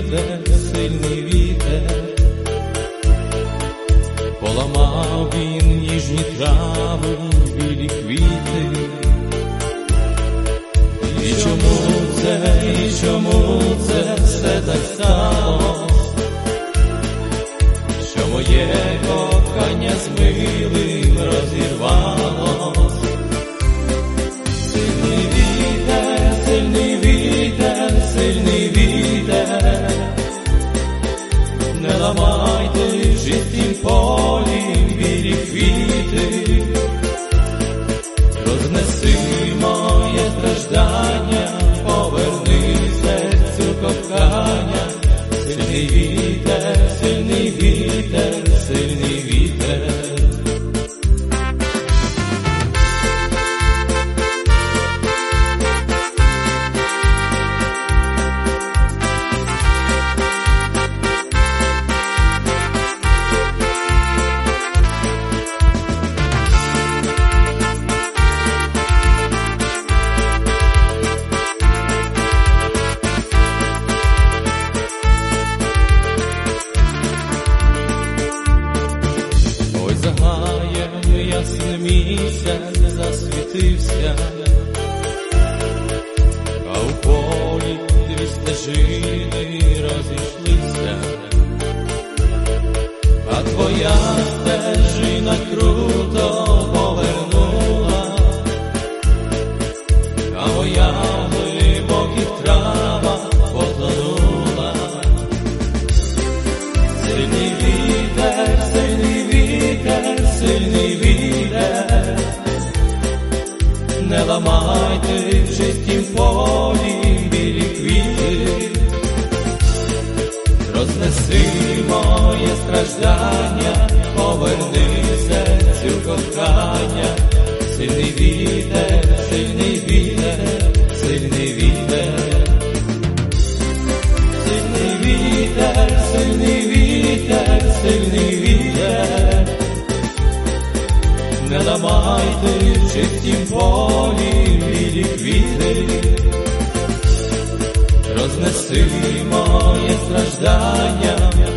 вітер, сильний вітер, поламав він ніжні трави, білі квіти. І чому це, і чому це все так стало? Що моє кохання з милим розірвало? Не ламайте в полім полі білі квіти, рознеси моє страждання, поверни серцю кохання, сильний вітер, сильний вітер, ясний місяць засвітився, а у полі дві стежини розійшлися, а твоя стежина полі білі квіти, рознеси моє страждання, поверни серцю кохання, сильний вітер, сильний вітер, сильний вітер. Сильний вітер, сильний вітер, сильний вітер, не ламайте в чистім страждання,